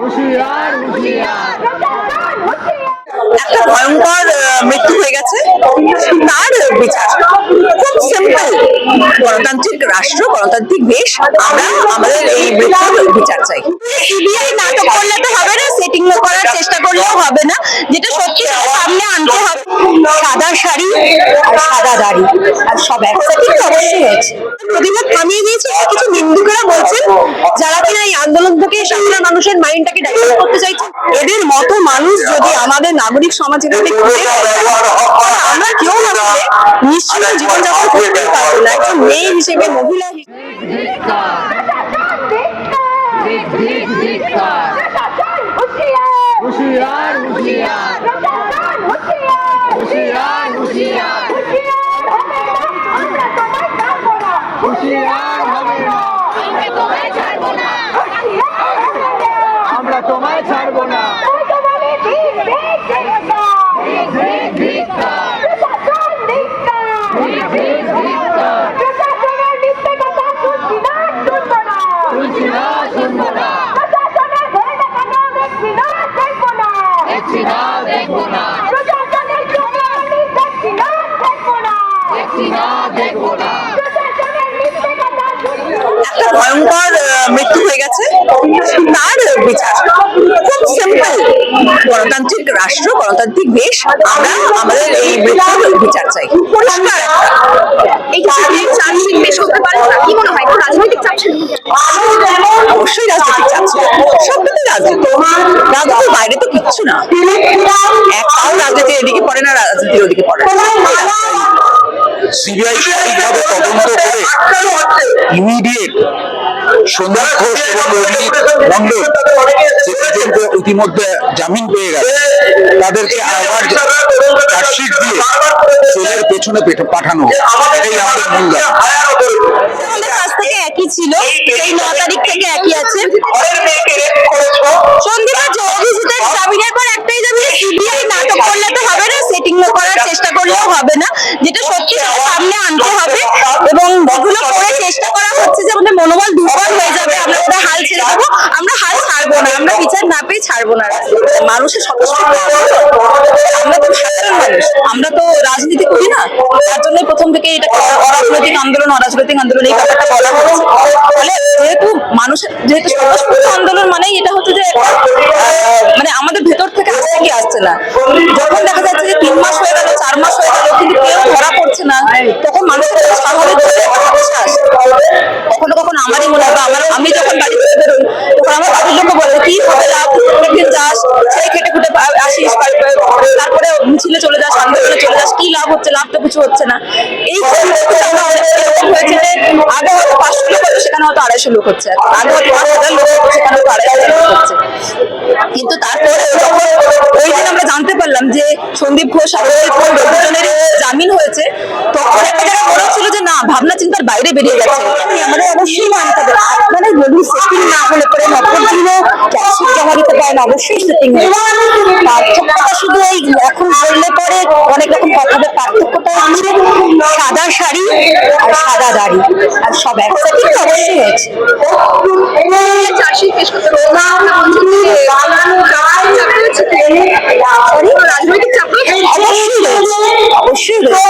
হুঁশিয়ার হুঁশিয়ার একটা ভয়ঙ্কর মৃত্যু হয়ে গেছে। তার বিচার। খুব সিম্পল গণতান্ত্রিক রাষ্ট্র, গণতান্ত্রিক দেশ, আমরা আমাদের এই মৃত্যুর বিচার চাই। সিবিআই নাটক করলে তো হবে না সেটিং করার চেষ্টা করলেও হবে না, যেটা সত্যি সামনে আনতে হবে। সাদা শাড়ি সাদা দাড়ি, আর সব একসাথে তো অবশ্যই হয়েছে। প্রতিবাদ থামিয়ে দিয়েছে কিছু নিন্দুকেরা বলছেন, যারা কিনা এই আন্দোলন থেকে সাধারণ মানুষের মাইন্ডটাকে ডাইভার্ট করতে চাইছে এদের মতো মানুষ যদি আমাদের নাগরিক সমাজের সমাজে ঘুরে বেড়ায়, আমরা কেউ আসলে নিশ্চিত জীবনযাপন করতে পারব না। একজন মেয়ে হিসেবে মহিলা হিসেবে ধিক্কার ধিক ধিক ধিক্কার হুঁশিয়ার হুঁশিয়ার হুঁশিয়ার হুঁশিয়ার হুঁশিয়ার হবে না আমরা তোমায় ছাড়বো না ধিক ধিক্কার ধিক ধিক ধিক্কার শুনছি না শুনব না দেখছি না দেখব না দেখছি না দেখব না ভয়ঙ্কর মৃত্যু হয়ে গেছে। তার বিচার। খুব সিম্পল গণতান্ত্রিক রাষ্ট্র, গণতান্ত্রিক দেশ, আমরা আমাদের এই মৃত্যুর বিচার চাই। পরিষ্কার। অবশ্যই রাজনৈতিক চাপ ছিল সবটাতে রাজনীতি। রাজনীতির বাইরে তো কিচ্ছু না একটাও রাজনীতির এদিকে পড়ে না রাজনীতির ওদিকে পড়ে না সিবিআই সঠিকভাবে তদন্ত করে ইমিডিয়েট সন্ধ্যা ঘোষ এবং রোহিত মন্ডল যে দুজনকে ইতিমধ্যে জামিন পেয়ে গেছে, তাদেরকে আবার চার্জশিট দিয়ে জেলের পেছনে পাঠানো এটাই আমাদের মূল দাবি। থেকে একই ছিল, এই ন তারিখ থেকে একই আছে। সন্দীপা যে জামিনের পর একটাই দাবি সিবিআই নাটক করলে তো হবে না সেটিং করার চেষ্টা করলেও হবে না যেটা সত্যি সেটা সামনে আনতে হবে এবং এগুলো করে চেষ্টা করা হচ্ছে যে আমাদের মনোবল দুর্বল হয়ে যাবে আমরা ওটা হাল ছেড়ে দেবো আমরা হাল ছাড়বো না আমরা বিচার না পেয়ে ছাড়বো না মানুষের আমরা তো সাধারণ মানুষ, আমরা তো রাজনীতি করি না। তার জন্য প্রথম থেকে এটা অরাজনৈতিক আন্দোলন অরাজনৈতিক আন্দোলন, এই কথাটা বলা হয়েছে। ফলে যেহেতু মানুষের, যেহেতু স্বতঃস্ফূর্ত আন্দোলন মানেই এটা হচ্ছে যে মানে আমাদের ভেতর থেকে আসছে কি আসছে না। যখন দেখা যাচ্ছে যে তিন মাস হয়ে গেল, চার মাস হয়ে গেল, কিন্তু কেউ ধরা পড়ছে না, তখন মানুষের স্বাভাবিক কখনো কখনো আমারই মনে হয় আমার আমি যখন বাড়ি থেকে বেরোই তখন আমার বাড়ির লোক বলে কি হবে লাভ প্রত্যেকদিন যাস সেই খেটে খুটে পা- আসিস বাড়ি পা- তারপরে মিছিলে চলে যাস আন্দোলনে চলে যাস কি লাভ হচ্ছে? লাভ তো কিছু হচ্ছে না। এই হয়েছে, আগে হয়তো পাঁচশো লোক সেখানে হয়তো আড়াইশো লোক হচ্ছে। আগে হয়তো পাঁচ হাজার লোক সেখানে হয়তো আড়াইশো লোক হচ্ছে। কিন্তু তারপরে ওই দিন আমরা পারলাম যে সন্দীপ ঘোষ আর রোহিত জামিন হয়েছে। তখন একটা জায়গায় মনে হচ্ছিল যে না, ভাবনা চিন্তার বাইরে বেরিয়ে গেছে। আমাদের অবশ্যই মানতে হবে। আপনারা যদি সেটিং না হলে পরে নব্বই দিনও ক্যাশিট জমা দিতে পারেন অবশ্যই সেটিং পার্থক্যটা শুধু এই এখন বললে পরে অনেক রকম কথা পার্থক্যটা হচ্ছে সাদা শাড়ি আর সাদা দাড়ি। আর সব একসাথে অবশ্যই হয়েছে। চার্জশিট পেশ করতে রাজনৈতিক চাপ অবশ্যই রয়েছে অবশ্যই রয়েছে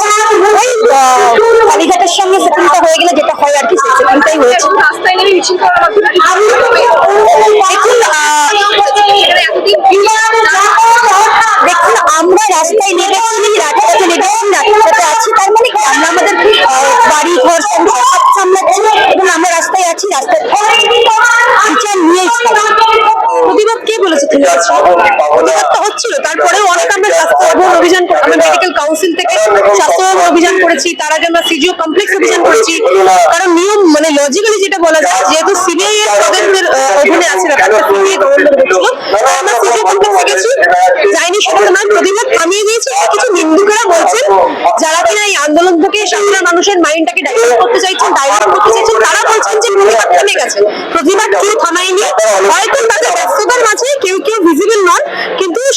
ওই আহ, কালীঘাটের সঙ্গে সেটিংটা হয়ে গেলে যেটা হয় আর কি সেই সেটিংটাই হয়েছে রাস্তায় নেমে মিছিল করার মাধ্যমে দেখুন আহ, দেখুন আমরা রাস্তায় নেমেছি রাজপথে নেমেছি রাজপথে আছি তার মানে কি আমরা আমাদের বাড়ি ঘর সব সামলাচ্ছি এবং আমরা রাস্তায় আছি রাস্তায় নিয়ে নিয়েই। প্রতিবাদ কে বলেছে তুমি? হচ্ছিল। তারপরেও অনেক আমরা অভিযান মেডিকেল কাউন্সিল থেকে অভিযান করেছি। তার আগে আমরা সিজিও কমপ্লেক্স অভিযান করেছি। কারণ নিয়ম মানে লজিক্যালি যেটা বলা যায়, যেহেতু সিবিআই এর তদন্তের অধীনে আছে আমরা সিজিও কমপ্লেক্সে গেছি। যাইনি সেটা প্রতিবাদ থামিয়ে দিয়েছে। কিছু বলছেন, যারা কিনা এই আন্দোলন থেকে সাধারণ মানুষের মাইন্ডটাকে ডাইভার্ট করতে চাইছেন ডাইভার্ট করতে চাইছেন, তারা বলছেন যে প্রতিবাদ থেমে গেছে। প্রতিবাদ কেউ থামায়নি। হয়তো তাদের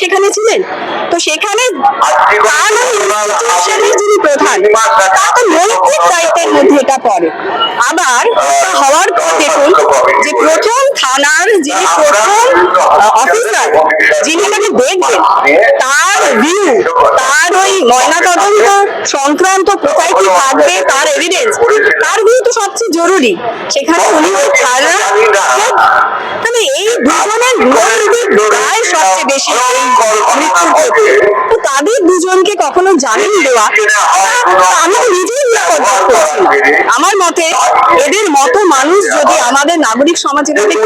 সেখানে ছিলেন? তো সেখানে যিনি প্রধান তো নৈতিক দায়িত্বের মধ্যে এটা পড়ে। আবার হওয়ার পর দেখুন যে প্রথম থানার যিনি প্রথম অফিসার যিনি এটাকে দেখবেন, তার ভিউ তার ওই ময়নাতদন্ত সংক্রান্ত কোথায় কি থাকবে, তার এভিডেন্স তার ভিউ তো সবচেয়ে জরুরি। সেখানে উনি থানা তাহলে এই দুজনের মনোযোগের দায় সবচেয়ে বেশি। তো তাদের দুজনকে কখনো জামিন দেওয়া? আমি নিজেই। আমার মতে এদের মতো মানুষ যদি আমাদের নাগরিক সমাজের মধ্যে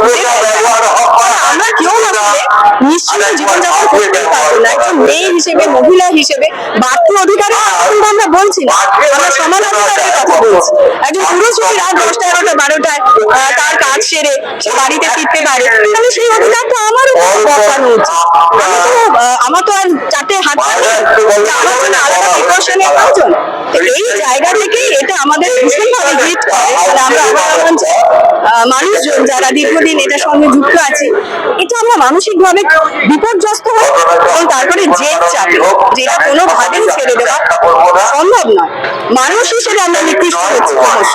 আমরা কেউ না করে নিশ্চিন্ত জীবনযাপন করতেই পারব না। একজন মেয়ে হিসেবে মহিলা হিসেবে বাড়তি অধিকারের কথা কিন্তু আমরা বলছি না। আমরা সমান অধিকারের কথা বলছি। একজন পুরুষ যদি রাত দশটা এগারোটা বারোটায় তার কাজ সেরে বাড়িতে ফিরতে পারে। তাহলে সেই অধিকার আমারও বসানো উচিত। আমি তো আমার তো আর চারটে হাত পা আমার জন্য আলাদা প্রিকশনের প্রয়োজন। এই জায়গা থেকে এটা আমাদের ভীষণভাবে হিট করে। আমরা মানুষজন যারা দীর্ঘদিন এটার সঙ্গে যুক্ত আছে এটা আমরা মানসিক ভাবে বিপর্যস্ত হই? এবং তারপরে জেদ চাপে যেটা কোনোভাবেই ছেড়ে দেওয়া সম্ভব নয়। মানুষ হিসেবে আমরা নিকৃষ্ট হচ্ছি ক্রমশ।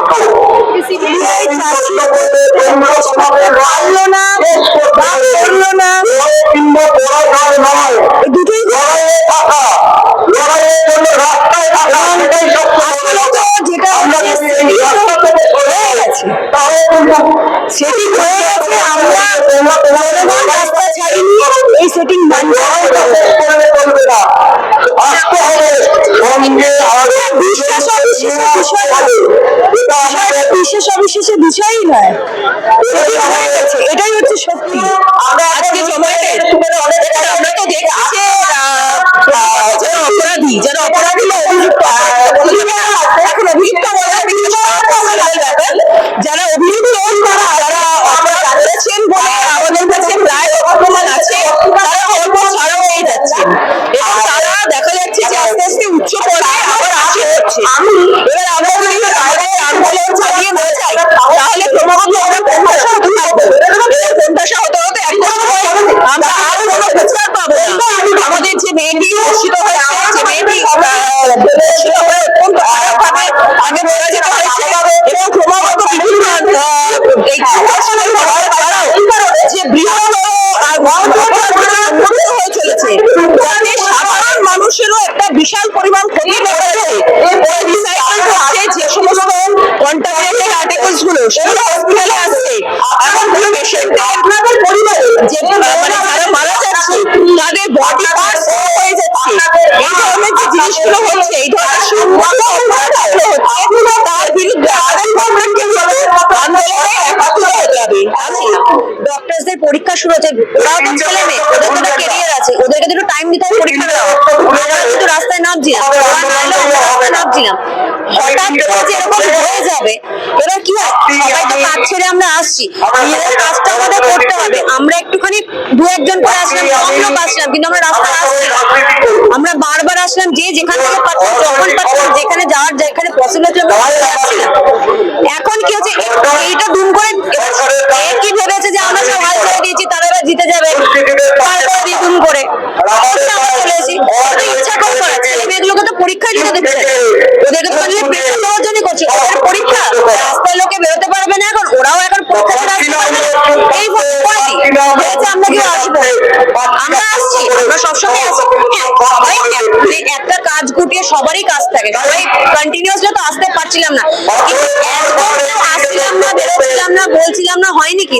না না। সেটিং মানতে হবে। বিশ্বাস অবিশ্বাসের বিষয় নয়। বিষয়টা বিশেষ অবিশেষে বিষয়ই নয়। এটাই হচ্ছে সত্যি আজকে সময়টা এটা আমরা তো দেখছি যে আহ, যারা অপরাধী যারা অপরাধী বা অভিযুক্ত এখন অভিযুক্ত বলার বিভিন্ন ব্যাপার যারা অভিযুক্ত তারা যারা অপরাধ করেছেন বলে আমাদের কাছে প্রায় প্রমাণ আছে তারা অল্প ছাড়া হয়ে যাচ্ছেন এবং তারা দেখা যাচ্ছে যে আস্তে আস্তে উচ্চ পর্যায়ে আবার আসে হচ্ছে এবার আমরা যদি বাইরে আন্দোলন চালিয়ে না যাই তাহলে ক্রমাগত আমরা কোণঠাসা হতে থাকব এবার কোণঠাসা হতে হতে একটা সময় আমরা আর কোনো বিচার পাবো। আমাদের যে মেয়েটি ধর্ষিত হয়েছে যে মেয়েটি আহ, হয়ে অত্যন্ত খারাপভাবে আগে বলা যেতে হয়েছে এবং ক্রমাগত বিভিন্ন এই ধর্ষণের ঘটনা ছাড়াও যে বৃহৎ আর ঘটনা হয়ে চলেছে। যাতে সাধারণ মানুষেরও একটা বিশাল পরিমাণ ক্ষতি ঘটেছে যে সমস্ত কন্টামিনেটেড আর্টিকেলসগুলো সেগুলো হসপিটালে আসছে। এখন কোনো পেশেন্টের আপনাদের পরিবারে যারা মারা যাচ্ছে তাদের বডি পার্টস হয়ে যাচ্ছে। এই ধরনের যে জিনিসগুলো হচ্ছে এই ধরনের সংবাদগুলো হচ্ছে তার বিরুদ্ধে আদান গভর্নমেন্ট কেউ আন্দোলনে একাত্ম হতে হবে ডক্টরসদের পরীক্ষা শুরু হচ্ছে ওরাও তো ছেলে মেয়ে ওদের তো ক্যারিয়ার আছে ওদেরকে তো টাইম দিতে হবে পরীক্ষা দেওয়া। আমরা কিন্তু রাস্তায় নামছি না আমরা নামছি না। হঠাৎ এরকম হয়ে যাবে এবার কি হয়? সবাই তো কাজ ছেড়ে আমরা আসছি। নিজেদের কাজটা আমাদের করতে হবে। আমরা একটুখানি দু একজন করে আসলাম আসলাম কিন্তু আমরা রাস্তায় আসছি। আমরা বারবার আসলাম যে যেখান থেকে পাচ্ছি যখন পাচ্ছিলাম যেখানে যাওয়ার যেখানে পসিবল হচ্ছে এখন কি হচ্ছে? এইটা দুম করে এ কি ভেবেছে যে আমরা সব হাল ছেড়ে দিয়েছি তারা এবার জিতে যাবে তারপরে দিয়ে দুম করে তখন আমরা চলে এসেছি ওরা ইচ্ছা করে করে ছেলে মেয়েগুলোকে তো পরীক্ষা দিতে দিচ্ছে না। ওদেরকে তো মানে পরীক্ষা দেওয়ার জন্য করছে ওদের পরীক্ষা রাস্তায় লোকে বেরোতে পারবে না এখন? ওরাও এখন আসি। হ্যাঁ, সবাই একটা কাজ গুটিয়ে সবারই কাজ থাকে। সবাই কন্টিনিউসলি তো আসতে পারছিলাম না। আসছিলাম না বেরোচ্ছিলাম না বলছিলাম না হয়নি কি